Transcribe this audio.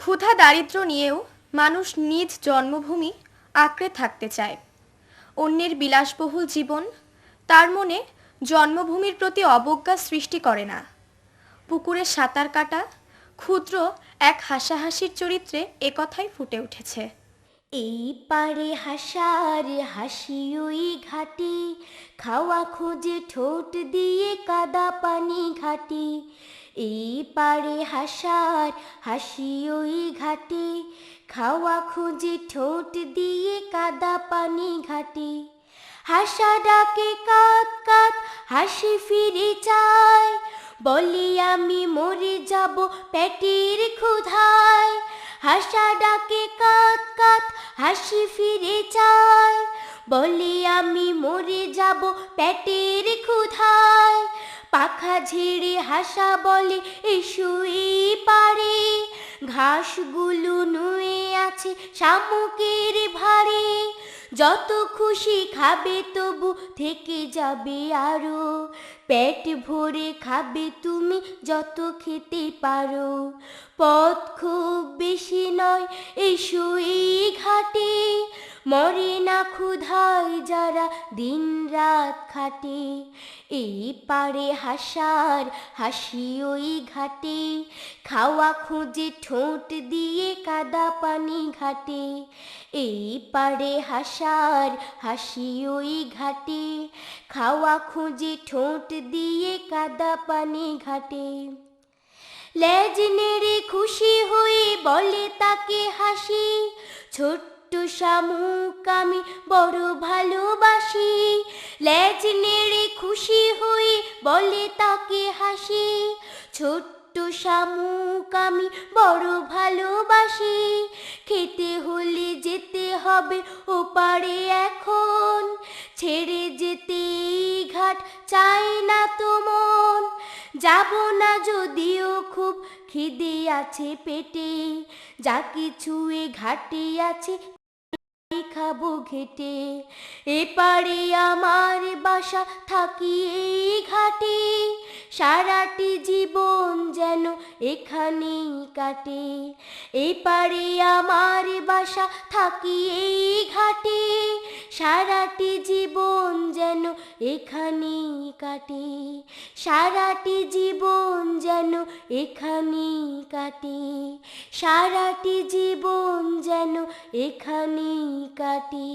ক্ষুধা দারিদ্র নিয়েও মানুষ নিজ জন্মভূমি আঁকড়ে থাকতে চায়। অন্যের বিলাসবহুল জীবন তার মনে জন্মভূমির প্রতি অবজ্ঞা সৃষ্টি করে না। পুকুরে সাঁতার কাটা, ক্ষুদ্র এক হাসাহাসির চরিত্রে একথাই ফুটে উঠেছে। এই পারে হাসার হাসি ওই ঘাটে, খাওয়া খোঁজে ঠোঁট দিয়ে কাদা পানি ঘাটে। এই পারে হাসার হাসি ওই ঘাটে, খাওয়া খোঁজে ঠোঁট দিয়ে কাদা পানি ঘাটে। হাসা ডাকে কাত কাত হাসি ফিরে চায়, বলি আমি মরে যাব পেটের ক্ষুধায়। হাসা ডাকে কাত কাত, হাসি ফিরে চায়। বলে, আমি মরে যাব পেটের ক্ষুধায়। পাখা ঝেড়ে হাসা বলে এসুই পারে ঘাসগুলো নুয়ে আছে শামুকের ভারে যত খুশি খাবে তবু থেকে যাবে আরও। পেট ভরে খাবে তুমি যত খেতে পারো। পথ খুব বেশি নয় এই ঘাটে। মরে না ক্ষুধায় যারা দিন রাত খাটে। এই পারে হাসার হাসি ওই ঘাটে। খাওয়া খুঁজে ঠোঁট দিয়ে কাদা পানি ঘাটে। এই পারে হাসার হাসি ওই ঘাটে। খাওয়া খুঁজে ঠোঁট দিয়ে কাদা পানি ঘাটে। লেজ নেড়ে খুশি হয়ে বলে তাকে হাসি, ছোট্ট শামুক আমি বড় ভালোবাসি। লেজ নেড়ে খুশি হয়ে বলে তাকে হাসি, ছোট্ট শামুক আমি বড় ভালোবাসি। খেতে হলে যেতে হবে ও পারে এখন, ছেড়ে যেতে ঘাট চাই যাব না যদিও খুব খিদে আছে পেটে। যা কিছু এ ঘাটে আছে খাব ঘেটে। এপারে আমার বাসা থাকি এই ঘাটে, সারাটি জীবন যেন এখানেই কাটে। এপারে আমার বাসা থাকি এই ঘাটে, সারাটি জীবন এখানেই কাটে সারাটি জীবন যেন এখানেই কাটে সারাটি জীবন যেন এখানেই কাটে।